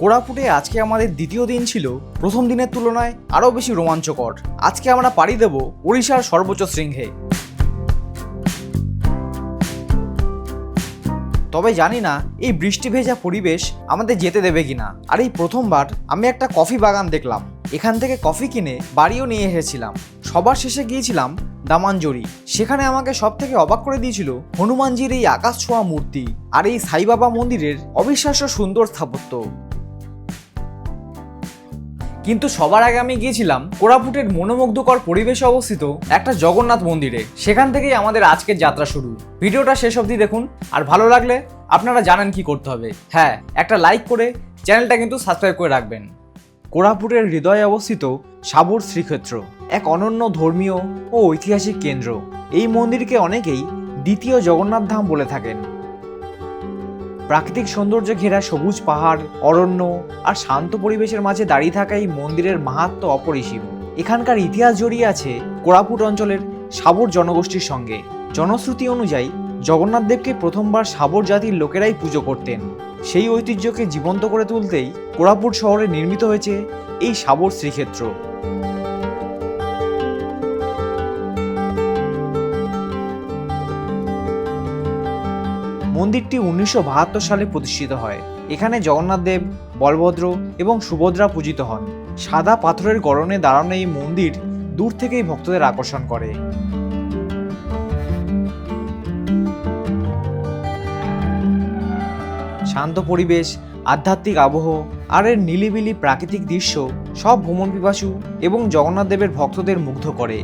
কোরাপুটে আজকে আমাদের দ্বিতীয় দিন ছিল। প্রথম দিনের তুলনায় আরও বেশি রোমাঞ্চকর। আজকে আমরা পাড়ি দেব ওড়িশার সর্বোচ্চ শৃঙ্গে। তবে জানি না এই বৃষ্টি ভেজা পরিবেশ আমাদের যেতে দেবে কিনা। আর এই প্রথমবার আমি একটা কফি বাগান দেখলাম। এখান থেকে কফি কিনে বাড়িও নিয়ে এসেছিলাম। সবার শেষে গিয়েছিলাম দামাঞ্জরি। সেখানে আমাকে সব থেকে অবাক করে দিয়েছিল হনুমানজির এই আকাশ ছোঁয়া মূর্তি আর এই সাইবাবা মন্দিরের অবিশ্বাস্য সুন্দর স্থাপত্য। কিন্তু সবার আগে আমি গিয়েছিলাম কোরাপুটের মনোমুগ্ধকর পরিবেশে অবস্থিত একটা জগন্নাথ মন্দিরে। সেখান থেকেই আমাদের আজকের যাত্রা শুরু। ভিডিওটা শেষ অবধি দেখুন, আর ভালো লাগলে আপনারা জানেন কি করতে হবে। হ্যাঁ একটা লাইক করে চ্যানেলটা কিন্তু সাবস্ক্রাইব করে রাখবেন। কোরাপুটের হৃদয়ে অবস্থিত সাবর শ্রীক্ষেত্র, এক অনন্য ধর্মীয় ও ঐতিহাসিক কেন্দ্র। এই মন্দিরকে অনেকেই দ্বিতীয় জগন্নাথ ধাম বলে থাকেন। প্রাকৃতিক সৌন্দর্যে ঘেরা সবুজ পাহাড়, অরণ্য আর শান্ত পরিবেশের মাঝে দাঁড়িয়ে থাকা এই মন্দিরের মাহাত্ম্য অপরিসীম। এখানকার ইতিহাস জড়িয়ে আছে কোরাপুট অঞ্চলের সাবর জনগোষ্ঠীর সঙ্গে। জনশ্রুতি অনুযায়ী জগন্নাথদেবকে প্রথমবার সাবর জাতির লোকেরাই পুজো করতেন। সেই ঐতিহ্যকে জীবন্ত করে তুলতেই কোরাপুট শহরে নির্মিত হয়েছে এই সাবর শ্রীক্ষেত্র। মন্দিরটি উনিশশো বাহাত্তর সালে প্রতিষ্ঠিত হয়। এখানে জগন্নাথ দেব, বলভদ্র এবং সুভদ্রা পূজিত হন। সাদা পাথরের গড়নে দাঁড়ানো এই মন্দির দূর থেকেই ভক্তদের আকর্ষণ করে। শান্ত পরিবেশ, আধ্যাত্মিক আবহ আর এর নিলিবিলি প্রাকৃতিক দৃশ্য সব ভ্রমণ পিপাসু এবং জগন্নাথ দেবের ভক্তদের মুগ্ধ করে।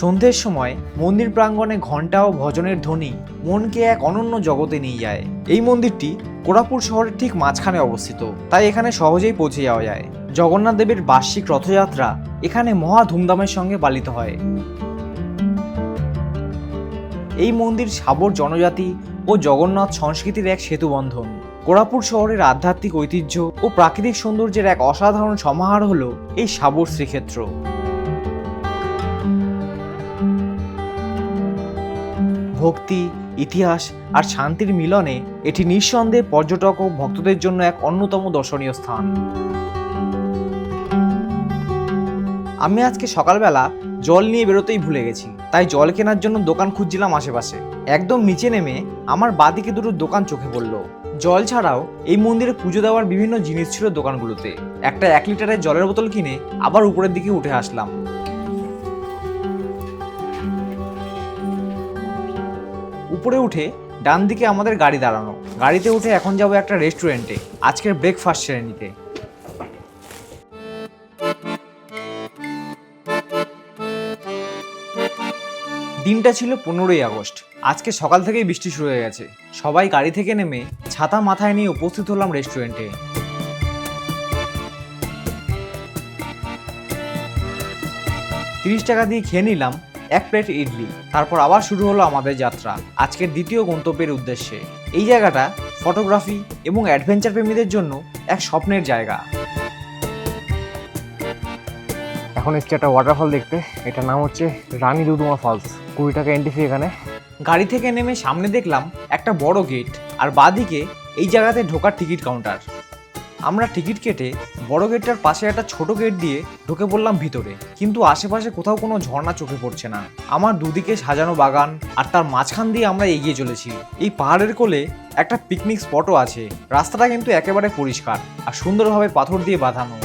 সন্ধ্যের সময় মন্দির প্রাঙ্গণে ঘণ্টা ও ভজনের ধ্বনি মনকে এক অনন্য জগতে নিয়ে যায়। এই মন্দিরটি কোরাপুর শহরের ঠিক মাঝখানে অবস্থিত, তাই এখানে সহজেই পৌঁছে যাওয়া যায়। জগন্নাথ দেবের বার্ষিক রথযাত্রা এখানে মহা ধুমধামের সঙ্গে পালিত হয়। এই মন্দির সাবর জনজাতি ও জগন্নাথ সংস্কৃতির এক সেতুবন্ধন। কোরাপুর শহরের আধ্যাত্মিক ঐতিহ্য ও প্রাকৃতিক সৌন্দর্যের এক অসাধারণ সমাহার হল এই সাবর শ্রীক্ষেত্র। ভক্তি, ইতিহাস আর শান্তির মিলনে এটি নিঃসন্দেহে পর্যটক ও ভক্তদের জন্য এক অন্যতম দর্শনীয় স্থান। আমি আজকে সকালবেলা জল নিয়ে বেরোতেই ভুলে গেছি, তাই জল কেনার জন্য দোকান খুঁজছিলাম আশেপাশে। একদম নিচে নেমে আমার বাদিকে দুটো দোকান চোখে পড়ল। জল ছাড়াও এই মন্দিরে পুজো দেওয়ার বিভিন্ন জিনিস ছিল দোকানগুলোতে। একটা এক লিটারের জলের বোতল কিনে আবার উপরের দিকে উঠে আসলাম। উপরে উঠে ডান দিকে আমাদের গাড়ি দাঁড়ানো। গাড়িতে উঠে এখন যাব একটা রেস্টুরেন্টে আজকের ব্রেকফাস্ট সেরে নিতে দিনটা ছিল পনেরোই আগস্ট। আজকে সকাল থেকেই বৃষ্টি শুরু হয়ে গেছে। সবাই গাড়ি থেকে নেমে ছাতা মাথায় নিয়ে উপস্থিত হলাম রেস্টুরেন্টে তিরিশ টাকা দিয়ে খেয়ে নিলাম এক প্লেট ইডলি। তারপর আবার শুরু হলো আমাদের যাত্রা। আজকের দ্বিতীয় গন্তব্যের উদ্দেশ্যে। এই জায়গাটা ফটোগ্রাফি এবং অ্যাডভেঞ্চার প্রেমীদের জন্য এক স্বপ্নের জায়গা। এখন এসছে একটা ওয়াটারফল দেখতে। এটার নাম হচ্ছে রানী দুদুমা ফলস কুড়ি টাকা এন্ট্রি ফি এখানে। গাড়ি থেকে নেমে সামনে দেখলাম একটা বড় গেট আর বাদিকে এই জায়গাতে ঢোকার টিকিট কাউন্টার আমরা টিকিট কেটে বড় গেটটার পাশে একটা ছোট গেট দিয়ে ঢুকে পড়লাম ভিতরে। কিন্তু আশেপাশে কোথাও কোনো ঝর্ণা চোখে পড়ছে না। আমার দুদিকে সাজানো বাগান আর তার মাঝখান দিয়ে আমরা এগিয়ে চলেছি। এই পাহাড়ের কোলে একটা পিকনিক স্পটও আছে। রাস্তাটা কিন্তু একেবারে পরিষ্কার আর সুন্দরভাবে পাথর দিয়ে বাঁধানো।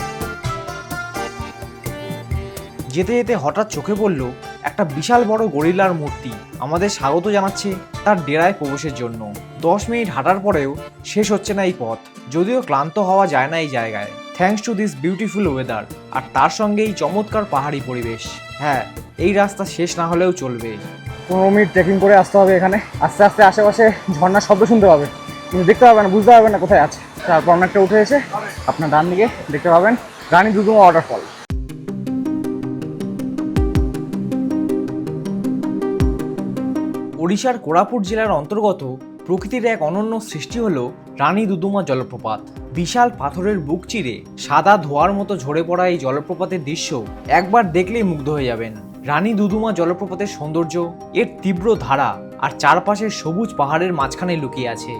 যেতে যেতে হঠাৎ চোখে পড়ল একটা বিশাল বড় গরিলার মূর্তি আমাদের স্বাগত জানাচ্ছে তার ডেরায় প্রবেশের জন্য। দশ মিনিট হাঁটার পরেও শেষ হচ্ছে না এই পথ, যদিও ক্লান্ত হওয়া যায় না এই জায়গায়। Thanks to this beautiful weather আর তার সঙ্গে এই চমৎকার পাহাড়ি পরিবেশ। হ্যাঁ এই রাস্তা শেষ না হলেও চলবে। পনেরো মিনিট ট্রেকিং করে আসতে হবে এখানে। আস্তে আস্তে আশেপাশে ঝর্ণার শব্দ শুনতে পাবে। কিন্তু দেখতে পাবেন বুঝতে পারবেন না কোথায় আছে। তারপর অনেকটা উঠে এসে আপনার ডান দিকে দেখতে পাবেন রানী দুদুমা ওয়াটারফল ওড়িশার কোরাপুট জেলার অন্তর্গত প্রকৃতির এক অনন্য সৃষ্টি হল রানী দুদুমা জলপ্রপাত। বিশাল পাথরের বুক চিরে সাদা ধোয়ার মতো ঝরে পড়া এই জলপ্রপাতের দৃশ্য একবার দেখলেই মুগ্ধ হয়ে যাবেন। রানী দুদুমা জলপ্রপাতের সৌন্দর্য, এর তীব্র ধারা আর চারপাশের সবুজ পাহাড়ের মাঝখানে লুকিয়ে আছে।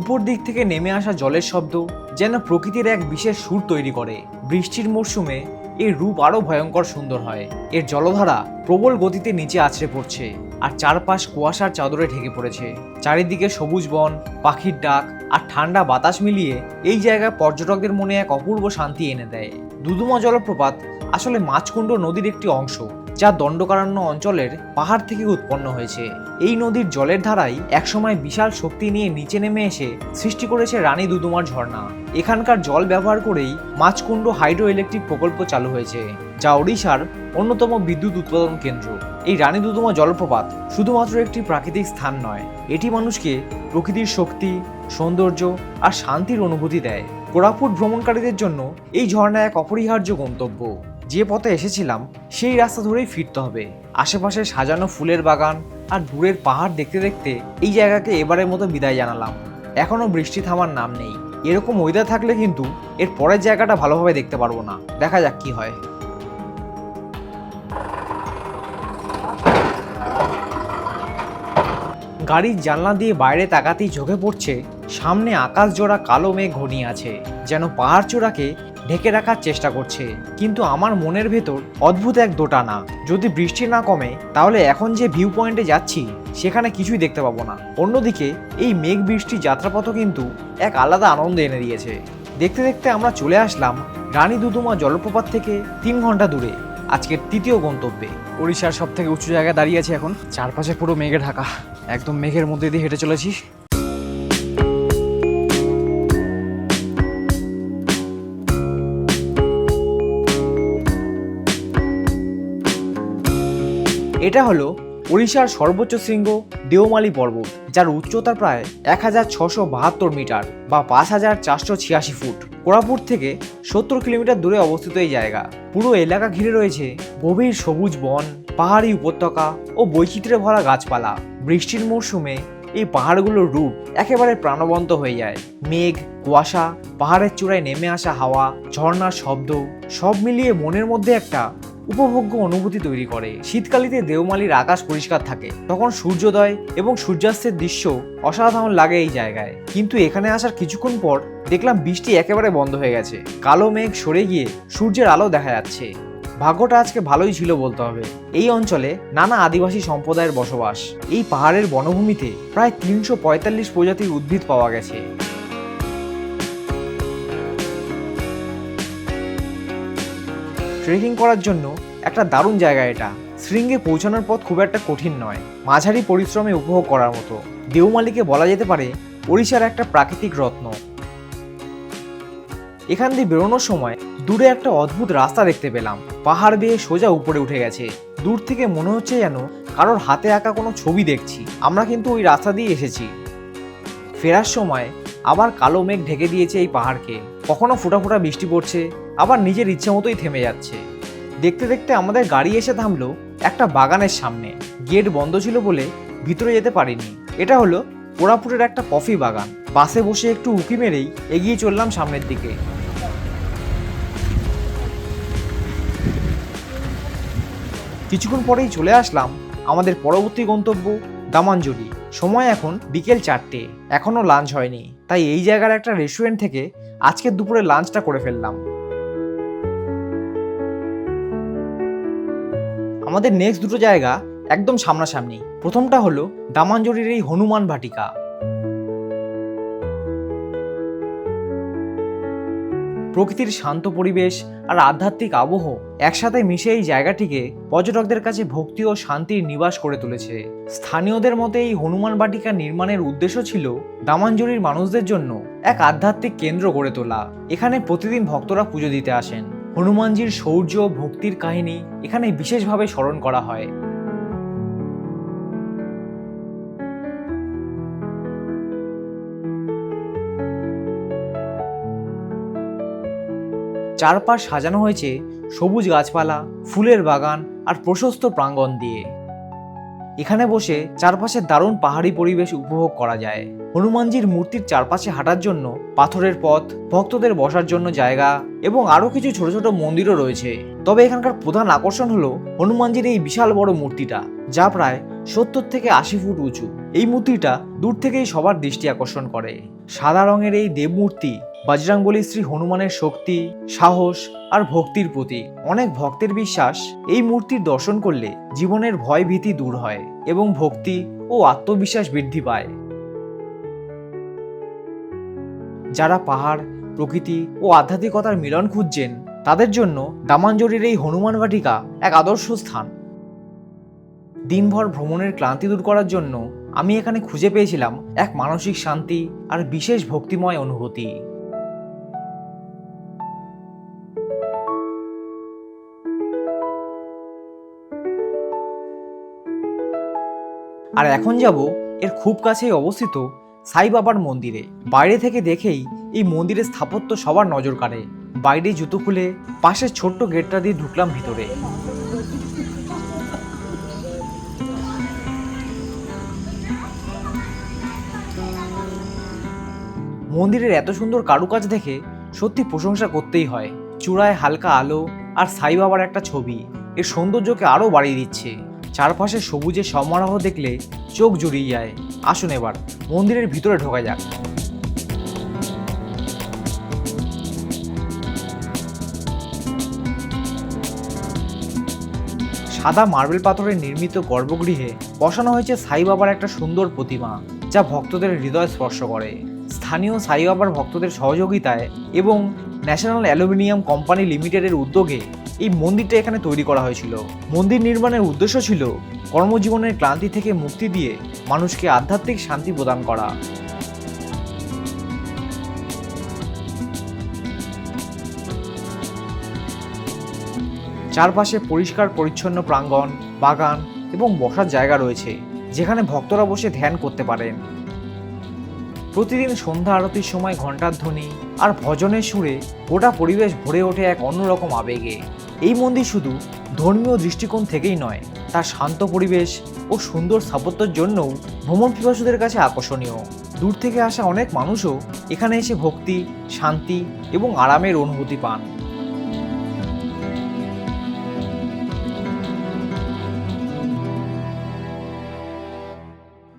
উপর দিক থেকে নেমে আসা জলের শব্দ যেন প্রকৃতির এক বিশেষ সুর তৈরি করে। বৃষ্টির মরশুমে এর রূপ আরও ভয়ঙ্কর সুন্দর হয়। এর জলধারা প্রবল গতিতে নিচে আছড়ে পড়ছে আর চারপাশ কুয়াশার চাদরে ঢেকে পড়েছে। চারিদিকে সবুজ বন, পাখির ডাক আর ঠান্ডা বাতাস মিলিয়ে এই জায়গায় পর্যটকদের মনে এক অপূর্ব শান্তি এনে দেয়। দুদুমা জলপ্রপাত আসলে মাছকুণ্ড নদীর একটি অংশ। যা দণ্ডকারণ্য অঞ্চলের পাহাড় থেকে উৎপন্ন হয়েছে। এই নদীর জলের ধারাই একসময় বিশাল শক্তি নিয়ে নিচে নেমে এসে সৃষ্টি করেছে রানী দুদুমার ঝর্ণা। এখানকার জল ব্যবহার করেই মাছকুণ্ড হাইড্রো ইলেকট্রিক প্রকল্প চালু হয়েছে, যা ওড়িশার অন্যতম বিদ্যুৎ উৎপাদন কেন্দ্র। এই রানী দুদুমা জলপ্রপাত শুধুমাত্র একটি প্রাকৃতিক স্থান নয়, এটি মানুষকে প্রকৃতির শক্তি, সৌন্দর্য আর শান্তির অনুভূতি দেয়। কোরাপুট ভ্রমণকারীদের জন্য এই ঝর্ণা এক অপরিহার্য গন্তব্য। যে পথে এসেছিলাম, সেই রাস্তা ধরেই ফিরতে হবে। আশেপাশে সাজানো ফুলের বাগান আর দূরের পাহাড় দেখতে দেখতে এই জায়গাকে এবারের মতো বিদায় জানালাম। এখনও বৃষ্টি থামার নাম নেই। এরকম ওয়েদার থাকলে কিন্তু এর পরের জায়গাটা ভালোভাবে দেখতে পারব না। দেখা যাক কি হয়। গাড়ির জানলা দিয়ে বাইরে তাকাতেই চোখে পড়ছে, সামনে আকাশ জোড়া কালো মেঘ ঘনিয়ে আছে, যেন পাহাড় চূড়াকে ঢেকে রাখার চেষ্টা করছে। কিন্তু আমার মনের ভেতর অদ্ভুত এক দোটানা যদি বৃষ্টি না কমে, তাহলে এখন যে ভিউ পয়েন্টে যাচ্ছি, সেখানে কিছুই দেখতে পাবো না। অন্যদিকে, এই মেঘ বৃষ্টি যাত্রাপথও কিন্তু এক আলাদা আনন্দ এনে দিয়েছে। দেখতে দেখতে আমরা চলে আসলাম রানী দুদুমা জলপ্রপাত থেকে তিন ঘণ্টা দূরে। আজকের তৃতীয় গন্তব্যে। ওড়িশার সব থেকে উঁচু জায়গায় দাঁড়িয়ে আছি এখন। চারপাশে পুরো মেঘে ঢাকা। একদম মেঘের মধ্যে দিয়ে হেঁটে চলেছি। এটা হলো ওড়িশার সর্বোচ্চ শৃঙ্গ দেওমালি পর্বত, যার উচ্চতা প্রায় এক হাজার ছশো বাহাত্তর মিটার বা পাঁচ হাজার চারশো ছিয়াশি ফুট। কোরাপুর থেকে সত্তর কিলোমিটার দূরে অবস্থিত এই জায়গা। পুরো এলাকা ঘিরে রয়েছে গভীর সবুজ বন, পাহাড়ি উপত্যকা ও বৈচিত্র্যে ভরা গাছপালা। বৃষ্টির মরশুমে এই পাহাড়গুলোর রূপ একেবারে প্রাণবন্ত হয়ে যায়। মেঘ, কুয়াশা, পাহাড়ের চূড়ায় নেমে আসা হাওয়া, ঝর্ণার শব্দ, সব মিলিয়ে মনের মধ্যে একটা উপভোগ্য অনুভূতি তৈরি করে। শীতকালিতে দেওমালির আকাশ পরিষ্কার থাকে। তখন সূর্যোদয় এবং সূর্যাস্তের দৃশ্য অসাধারণ লাগে এই জায়গায়। কিন্তু এখানে আসার কিছুক্ষণ পর দেখলাম বৃষ্টি একেবারে বন্ধ হয়ে গেছে। কালো মেঘ সরে গিয়ে সূর্যের আলো দেখা যাচ্ছে। ভাগ্যটা আজকে ভালোই ছিল বলতে হবে। এই অঞ্চলে নানা আদিবাসী সম্প্রদায়ের বসবাস। এই পাহাড়ের বনভূমিতে প্রায় তিনশো পঁয়তাল্লিশ প্রজাতির উদ্ভিদ পাওয়া গেছে। ট্রেকিং করার জন্য একটা দারুণ জায়গা এটা। শৃঙ্গে পৌঁছানোর পথ খুব একটা কঠিন নয়। মাঝারি পরিশ্রমে উপভোগ করার মতো। দেওমালিকে বলা যেতে পারে, ওড়িশার একটা প্রাকৃতিক রত্ন। এখান দিয়ে বেরোনোর সময় দূরে একটা অদ্ভুত রাস্তা দেখতে পেলাম। পাহাড় বেয়ে সোজা উপরে উঠে গেছে। দূর থেকে মনে হচ্ছে যেন কারোর হাতে আঁকা কোনো ছবি দেখছি। আমরা কিন্তু ওই রাস্তা দিয়ে এসেছি। ফেরার সময় আবার কালো মেঘ ঢেকে দিয়েছে এই পাহাড়কে। কখনো ফোঁটা ফোঁটা বৃষ্টি পড়ছে, আবার নিজের ইচ্ছে মতোই থেমে যাচ্ছে। দেখতে দেখতে আমাদের গাড়ি এসে থামলো একটা বাগানের সামনে। গেট বন্ধ ছিল বলে ভিতরে যেতে পারিনি। এটা হলো কোরাপুরের একটা কফি বাগান। বাসে বসে একটু উকি মেরেই এগিয়ে চললাম সামনের দিকে। কিছুক্ষণ পরেই চলে আসলাম আমাদের পরবর্তী গন্তব্য দামাঞ্জলি। সময় এখন বিকেল চারটে। এখনও লাঞ্চ হয়নি। তাই এই জায়গার একটা রেস্টুরেন্ট থেকে আজকের দুপুরে লাঞ্চটা করে ফেললাম। আমাদের নেক্সট দুটো জায়গা একদম সামনাসামনি। প্রথমটা হলো দামাঞ্জরির এই হনুমান ভাটিকা প্রকৃতির শান্ত পরিবেশ আর আধ্যাত্মিক আবহ একসাথে মিশে এই জায়গাটিকে পর্যটকদের কাছে ভক্তি ও শান্তির নিবাস করে তুলেছে। স্থানীয়দের মতে এই হনুমান বাটিকা নির্মাণের উদ্দেশ্য ছিল দামাঞ্জলির মানুষদের জন্য এক আধ্যাত্মিক কেন্দ্র গড়ে তোলা। এখানে প্রতিদিন ভক্তরা পুজো দিতে আসেন। হনুমানজির শৌর্য ও ভক্তির কাহিনী এখানে বিশেষভাবে স্মরণ করা হয়। চারপাশ সাজানো হয়েছে সবুজ গাছপালা, ফুলের বাগান আর প্রশস্ত প্রাঙ্গণ দিয়ে। এখানে বসে চারপাশে দারুণ পাহাড়ি পরিবেশ উপভোগ করা যায়। হনুমানজির মূর্তির চারপাশে হাঁটার জন্য, পাথরের পথ, ভক্তদের বসার জন্য জায়গা এবং আরও কিছু ছোট ছোট মন্দিরও রয়েছে। তবে এখানকার প্রধান আকর্ষণ হলো হনুমানজির এই বিশাল বড় মূর্তিটা, যা প্রায় সত্তর থেকে আশি ফুট উঁচু। এই মূর্তিটা দূর থেকেই সবার দৃষ্টি আকর্ষণ করে। সাদা রঙের এই দেবমূর্তি বজরংবলী শ্রী হনুমানের শক্তি, সাহস আর ভক্তির প্রতীক অনেক ভক্তের বিশ্বাস এই মূর্তির দর্শন করলে জীবনের ভয় ভীতি দূর হয় এবং ভক্তি ও আত্মবিশ্বাস বৃদ্ধি পায়। যারা পাহাড়, প্রকৃতি ও আধ্যাত্মিকতার মিলন খুঁজছেন, তাদের জন্য দামাঞ্জরির এই হনুমান বাটিকা এক আদর্শ স্থান। দিনভর ভ্রমণের ক্লান্তি দূর করার জন্য আমি এখানে খুঁজে পেয়েছিলাম এক মানসিক শান্তি আর বিশেষ ভক্তিময় অনুভূতি। আর এখন যাব এর খুব কাছেই অবস্থিত সাই বাবার মন্দিরে। বাইরে থেকে দেখেই এই মন্দিরের স্থাপত্য সবার নজর কাড়ে। বাইরে জুতো খুলে পাশের ছোট্ট গেটটা দিয়ে ঢুকলাম ভিতরে। মন্দিরের এত সুন্দর কারুকাজ দেখে সত্যি প্রশংসা করতেই হয়। চূড়ায় হালকা আলো আর সাই বাবার একটা ছবি। এর সৌন্দর্যকে আরও বাড়িয়ে দিচ্ছে। চারপাশে সবুজে সমারোহ দেখলে চোখ জুড়িয়ে যায়। আসুন এবার, মন্দিরের ভিতরে ঢোকা যাক। সাদা মার্বেল পাথরের নির্মিত গর্ভগৃহে বসানো হয়েছে সাই বাবার একটা সুন্দর প্রতিমা, যা ভক্তদের হৃদয় স্পর্শ করে। স্থানীয় সাই বাবার ভক্তদের সহযোগিতায় এবং ন্যাশনাল অ্যালুমিনিয়াম কোম্পানি লিমিটেডের উদ্যোগে এই মন্দিরটা এখানে তৈরি করা হয়েছিল। মন্দির নির্মাণের উদ্দেশ্য ছিল কর্মজীবনের ক্লান্তি থেকে মুক্তি দিয়ে মানুষকে আধ্যাত্মিক শান্তি প্রদান করা। চারপাশে পরিষ্কার, পরিচ্ছন্ন প্রাঙ্গণ, বাগান এবং বসার জায়গা রয়েছে, যেখানে ভক্তরা বসে ধ্যান করতে পারেন। প্রতিদিন সন্ধ্যা আরতির সময় ঘণ্টার ধ্বনি আর ভজনের সুরে গোটা পরিবেশ ভরে ওঠে এক অন্যরকম আবেগে। এই মন্দির শুধু ধর্মীয় দৃষ্টিকোণ থেকেই নয়, তার শান্ত পরিবেশ ও সুন্দর স্থাপত্যের জন্যও ভ্রমণ পিপাসুদের কাছে আকর্ষণীয়। দূর থেকে আসা অনেক মানুষও এখানে এসে ভক্তি, শান্তি এবং আরামের অনুভূতি পান।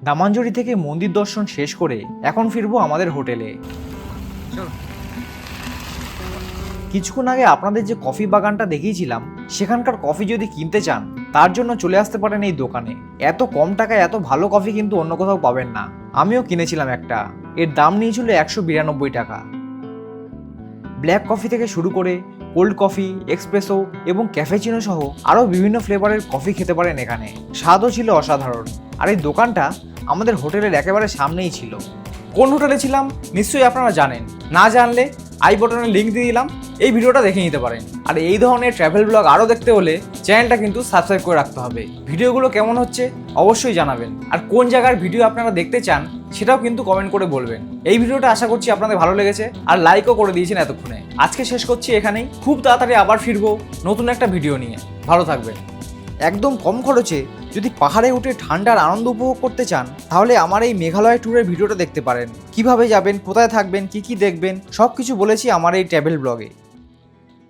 দামাঞ্জরি থেকে মন্দির দর্শন শেষ করে এখন ফিরবো আমাদের হোটেলে। কিছুক্ষণ আগে আপনাদের যে কফি বাগানটা দেখিয়েছিলাম, সেখানকার কফি যদি কিনতে চান, তার জন্য চলে আসতে পারেন এই দোকানে। এত কম টাকায় এত ভালো কফি কিন্তু অন্য কোথাও পাবেন না। আমিও কিনেছিলাম একটা। এর দাম নিয়েছিল একশো বিরানব্বই টাকা। ব্ল্যাক কফি থেকে শুরু করে কোল্ড কফি, এক্সপ্রেসো এবং ক্যাফেচিনো সহ আরও বিভিন্ন ফ্লেভারের কফি খেতে পারেন এখানে। স্বাদও ছিল অসাধারণ। আর এই দোকানটা আমাদের হোটেলের একেবারে সামনেই ছিল। কোন হোটেলে ছিলাম, নিশ্চয়ই আপনারা জানেন। না জানলে আই বটনে লিঙ্ক দিয়ে দিলাম, এই ভিডিওটা দেখে নিতে পারেন। আর এই ধরনের ট্রাভেল ব্লগ আরও দেখতে হলে চ্যানেলটা কিন্তু সাবস্ক্রাইব করে রাখতে হবে। ভিডিওগুলো কেমন হচ্ছে অবশ্যই জানাবেন। আর কোন জায়গার ভিডিও আপনারা দেখতে চান, সেটাও কিন্তু কমেন্ট করে বলবেন। এই ভিডিওটা আশা করছি আপনাদের ভালো লেগেছে, আর লাইকও করে দিয়েছেন এতক্ষণে। আজকে শেষ করছি এখানেই। খুব তাড়াতাড়ি আবার ফিরবো নতুন একটা ভিডিও নিয়ে। ভালো থাকবেন। একদম কম খরচে যদি পাহাড়ে উঠে ঠান্ডার আনন্দ উপভোগ করতে চান, তাহলে আমার এই মেঘালয় ট্যুরের ভিডিওটা দেখতে পারেন। কীভাবে যাবেন, কোথায় থাকবেন, কি কি দেখবেন সব কিছু বলেছি আমার এই ট্র্যাভেল ব্লগে।